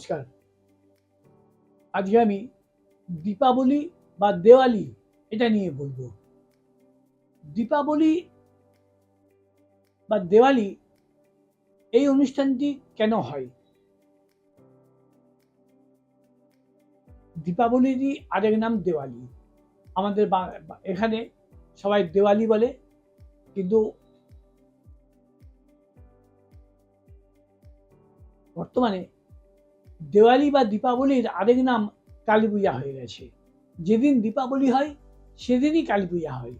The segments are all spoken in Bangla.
নমস্কার। আজকে আমি দীপাবলি বা দেওয়ালি এটা নিয়ে বলব। দীপাবলি বা দেওয়ালি এই অনুষ্ঠানটি কেন হয়? দীপাবলিরই আরেক নাম দেওয়ালি। আমাদের এখানে সবাই দেওয়ালি বলে, কিন্তু বর্তমানে দেওয়ালি বা দীপাবলির আরেক নাম কালী পূজা হয়ে গেছে। যেদিন দীপাবলি হয়, সেদিনই কালী পূজা হয়।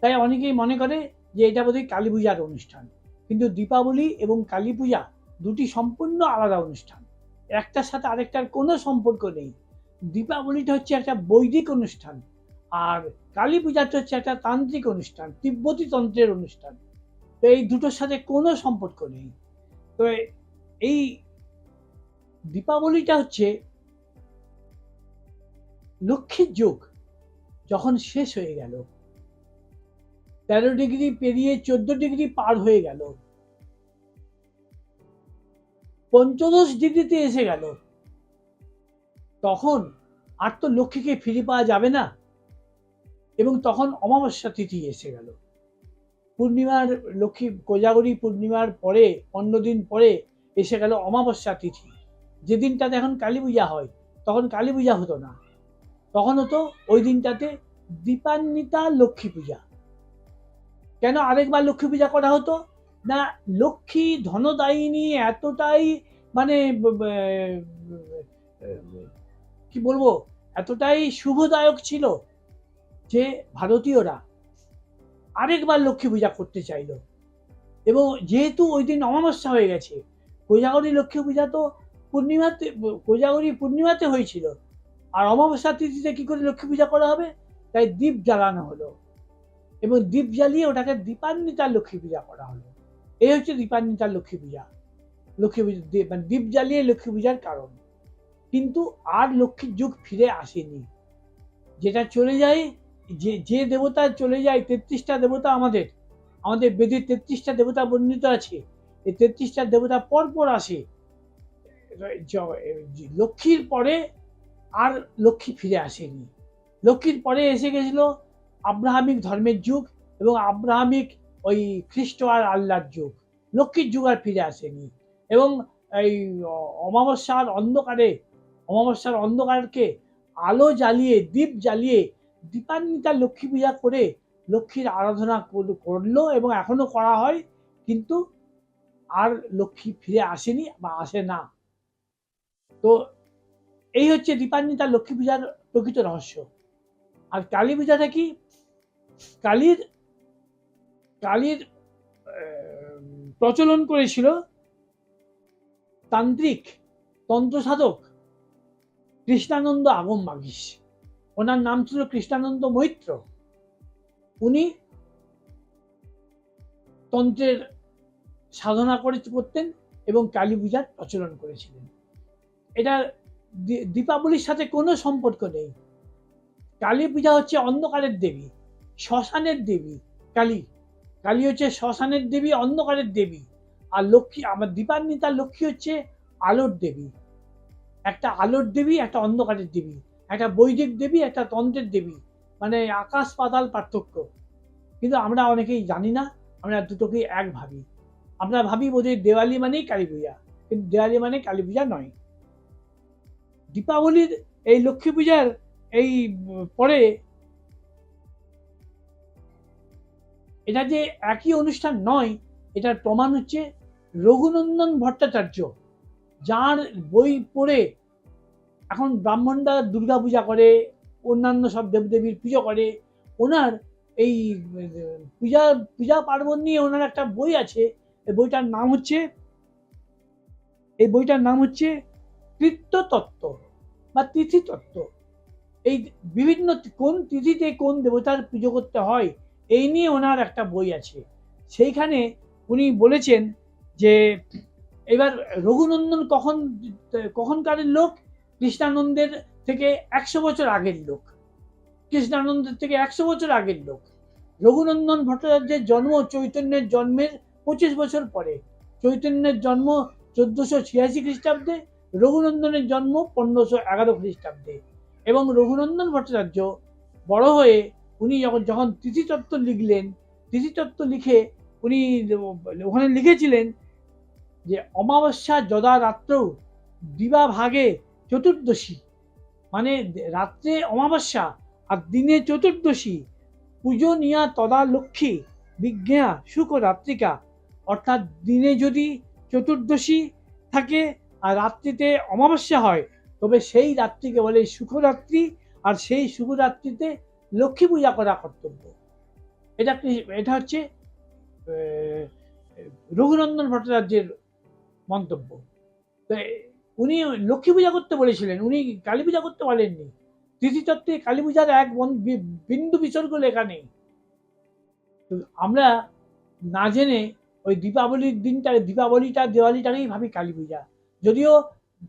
তাই অনেকেই মনে করে যে এটা বোধহয় কালী পূজার অনুষ্ঠান। কিন্তু দীপাবলি এবং কালী পূজা দুটি সম্পূর্ণ আলাদা অনুষ্ঠান। একটার সাথে আরেকটার কোনো সম্পর্ক নেই। দীপাবলিটা হচ্ছে একটা বৈদিক অনুষ্ঠান আর কালী পূজাটা হচ্ছে একটা তান্ত্রিক অনুষ্ঠান, তিব্বতী তন্ত্রের অনুষ্ঠান। তো এই দুটোর সাথে কোনো সম্পর্ক নেই। তো এই দীপাবলিটা হচ্ছে লক্ষ্মীর যুগ, যখন শেষ হয়ে গেল। তেরো ডিগ্রি পেরিয়ে চোদ্দ ডিগ্রি পার হয়ে গেল। পঞ্চদশ ডিগ্রিতে এসে গেল। তখন আর তো লক্ষ্মীকে ফিরে পাওয়া যাবে না। এবং তখন অমাবস্যা তিথি এসে গেল। পূর্ণিমার লক্ষ্মী, কোজাগরী পূর্ণিমার পরে পনেরো দিন পরে এসে গেল অমাবস্যা তিথি। যে দিনটাতে এখন কালী পূজা হয়, তখন কালী পূজা হতো না। তখন হতো ওই দিনটাতে দীপান্বিতা লক্ষ্মী পূজা। কেন আরেকবার লক্ষ্মী পূজা করা হতো? না, লক্ষ্মী ধনদায়িনী এতটাই মানে কি বলব? এতটাই শুভদায়ক ছিল যে ভারতীয়রা আরেকবার লক্ষ্মী পূজা করতে চাইলো। এবং যেহেতু ওই দিন অমাবস্যা হয়ে গেছে, কোজাগরী লক্ষ্মী পূজা তো পূর্ণিমাতে, কোজাগরী পূর্ণিমাতে হয়েছিল। আর অমাবস্যা তিথিতে কী করে লক্ষ্মী পূজা করা হবে? তাই দীপ জ্বালানো হলো। এবং দীপ জ্বালিয়ে ওটাকে দীপান্বিতার লক্ষ্মী পূজা করা হলো। এই হচ্ছে দীপান্বিতার লক্ষ্মী পূজা। লক্ষ্মী পূজা মানে দীপ জ্বালিয়ে লক্ষ্মী পূজার কারণ। কিন্তু আর লক্ষ্মীর যুগ ফিরে আসেনি। যেটা চলে যায়, যে যে দেবতা চলে যায়, তেত্রিশটা দেবতা আমাদের আমাদের বেদের তেত্রিশটা দেবতা বর্ণিত আছে। এই তেত্রিশটা দেবতা পর পর আসে। লক্ষ্মীর পরে আর লক্ষ্মী ফিরে আসেনি। লক্ষ্মীর পরে এসে গেছিল আব্রাহামিক ধর্মের যুগ এবং আব্রাহামিক ওই খ্রিস্ট আর আল্লাহর যুগ। লক্ষ্মীর যুগ আর ফিরে আসেনি এবং এই অমাবস্যার অন্ধকারে, অমাবস্যার অন্ধকারকে আলো জ্বালিয়ে, দীপ জ্বালিয়ে দীপান্বিতা লক্ষ্মী পূজা করে লক্ষ্মীর আরাধনা কর- করল এবং এখনও করা হয়, কিন্তু আর লক্ষ্মী ফিরে আসেনি বা আসে না। এই হচ্ছে দীপান্বিতা লক্ষ্মী পূজার প্রকৃত রহস্য। আর কালী পূজাটা কি? কালীর কালীর প্রচলন করেছিল তান্ত্রিক তন্ত্র সাধক কৃষ্ণানন্দ আগম বাগিস ওনার নাম ছিল কৃষ্ণানন্দ মৈত্র। উনি তন্ত্রের সাধনা করে করতেন এবং কালী পূজার প্রচলন করেছিলেন। এটা দীপাবলির সাথে কোনো সম্পর্ক নেই। কালী পূজা হচ্ছে অন্ধকারের দেবী, শ্মশানের দেবী, কালী। কালী হচ্ছে শ্মশানের দেবী, অন্ধকারের দেবী। আর লক্ষ্মী, আমার দীপান্বিতা লক্ষ্মী হচ্ছে আলোর দেবী। একটা আলোর দেবী, একটা অন্ধকারের দেবী। একটা বৈদিক দেবী, একটা তন্ত্রের দেবী। মানে আকাশ পাতাল পার্থক্য। কিন্তু আমরা অনেকেই জানি না, আমরা দুটোকেই এক ভাবি। আমরা ভাবি বোধহয় দেওয়ালি মানেই কালী পূজা, কিন্তু দেওয়ালি মানে কালী পূজা নয়। দীপাবলির এই লক্ষ্মী পূজার এই, পরে এটা যে একই অনুষ্ঠান নয়, এটার প্রমাণ হচ্ছে রঘুনন্দন ভট্টাচার্য, যার বই পড়ে এখন ব্রাহ্মণরা দুর্গা পূজা করে, অন্যান্য সব দেবদেবীর পুজো করে, ওনার এই, পূজা পূজা পার্বণ নিয়ে ওনার একটা বই আছে, এই বইটার নাম হচ্ছে, এই বইটার নাম হচ্ছে কৃত্যতত্ত্ব বা তিথি তত্ত্ব এই বিভিন্ন কোন তিথিতে কোন দেবতার পুজো করতে হয়, এই নিয়ে ওনার একটা বই আছে। সেইখানে উনি বলেছেন যে, এবার রঘুনন্দন কখন, কখনকারের লোক? কৃষ্ণানন্দের থেকে একশো বছর আগের লোক। কৃষ্ণানন্দের থেকে একশো বছর আগের লোক। রঘুনন্দন ভট্টাচার্যের জন্ম চৈতন্যের জন্মের পঁচিশ বছর পরে। চৈতন্যের জন্ম চোদ্দশো ছিয়াশি খ্রিস্টাব্দে রঘুনন্দনের জন্ম পনেরোশো এগারো খ্রিস্টাব্দে এবং রঘুনন্দন ভট্টাচার্য বড় হয়ে উনি যখন যখন তিথিতত্ত্ব লিখলেন তিথিতত্ত্ব লিখে উনি ওখানে লিখেছিলেন যে, অমাবস্যা যদা রাত্র দিবা ভাগে চতুর্দশী। মানে রাত্রে অমাবস্যা আর দিনে চতুর্দশী। পুজো নিয়া তদা লক্ষ্মী বিজ্ঞা সুখ রাত্রিকা। অর্থাৎ দিনে যদি চতুর্দশী থাকে আর রাত্রিতে অমাবস্যা হয়, তবে সেই রাত্রিকে বলে সুখরাত্রি আর সেই শুভরাত্রিতে লক্ষ্মী পূজা করা কর্তব্য। এটা এটা হচ্ছে রঘুনন্দন ভট্টাচার্যের মন্তব্য। তো উনি লক্ষ্মী পূজা করতে বলেছিলেন, উনি কালী পূজা করতে বলেননি। তিথিতত্ত্বে কালী পূজার এক বিন্দু বিসর্গ লেখা নেই। আমরা না জেনে ওই দীপাবলির দিনটা, দীপাবলিটা, দেওয়ালিটাকেই ভাবি কালী পূজা। যদিও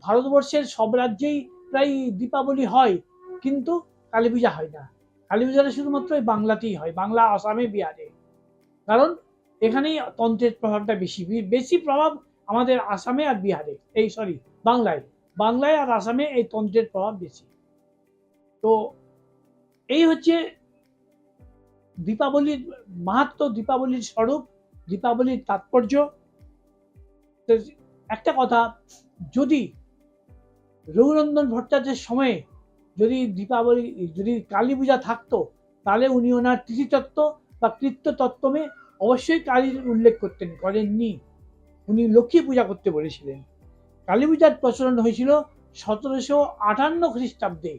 ভারতবর্ষের সব রাজ্যেই প্রায় দীপাবলি হয়, কিন্তু কালী পূজা হয় না। কালী পূজাটা শুধুমাত্র বাংলাতেই হয়, বাংলা, আসামে, বিহারে। কারণ এখানেই তন্ত্রের প্রভাবটা বেশি। বেশি প্রভাব আমাদের আসামে আর বিহারে। এই সরি বাংলায়। বাংলায় আর আসামে এই তন্ত্রের প্রভাব বেশি। তো এই হচ্ছে দীপাবলির মাহাত্ম, দীপাবলির স্বরূপ, দীপাবলির তাৎপর্য। একটা কথা যদি রঘুনন্দন ভট্টাচার্যের সময়ে যদি দীপাবলি, যদি কালী পূজা থাকতো, তাহলে উনি ওনার তিথিতত্ত্ব বা কৃত্যতত্ত্বমে অবশ্যই কালীর উল্লেখ করতেন, করেননি। উনি লক্ষ্মী পূজা করতে বলেছিলেন। কালী পূজার প্রচলন হয়েছিল সতেরোশো আটান্ন খ্রিস্টাব্দে।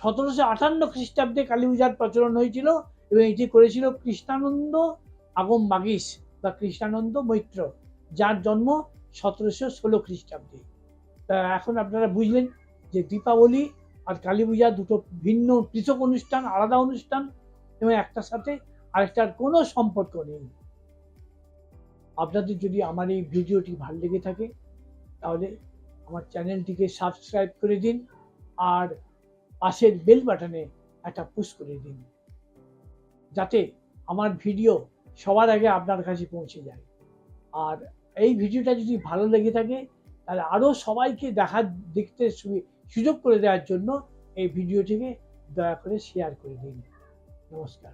সতেরোশো আটান্ন খ্রিস্টাব্দে কালী পূজার প্রচলন হয়েছিল এবং এটি করেছিল কৃষ্ণানন্দ আগম বাগিস বা কৃষ্ণানন্দ মৈত্র, যার জন্ম সতেরোশো ষোলো খ্রিস্টাব্দে। তা এখন আপনারা বুঝলেন যে দীপাবলি আর কালী পূজা দুটো ভিন্ন পৃথক অনুষ্ঠান, আলাদা অনুষ্ঠান, এবং একটার সাথে আরেকটার কোনো সম্পর্ক নেই। আপনাদের যদি আমার এই ভিডিওটি ভালো লেগে থাকে, তাহলে আমার চ্যানেলটিকে সাবস্ক্রাইব করে দিন আর পাশের বেল বাটনে একটা পুশ করে দিন, যাতে আমার ভিডিও সবার আগে আপনার কাছে পৌঁছে যায়। আর এই ভিডিওটা যদি ভালো লেগে থাকে, তাহলে আরও সবাইকে দেখার, দেখতে সুযোগ করে দেওয়ার জন্য এই ভিডিওটিকে দয়া করে শেয়ার করে দিন। নমস্কার।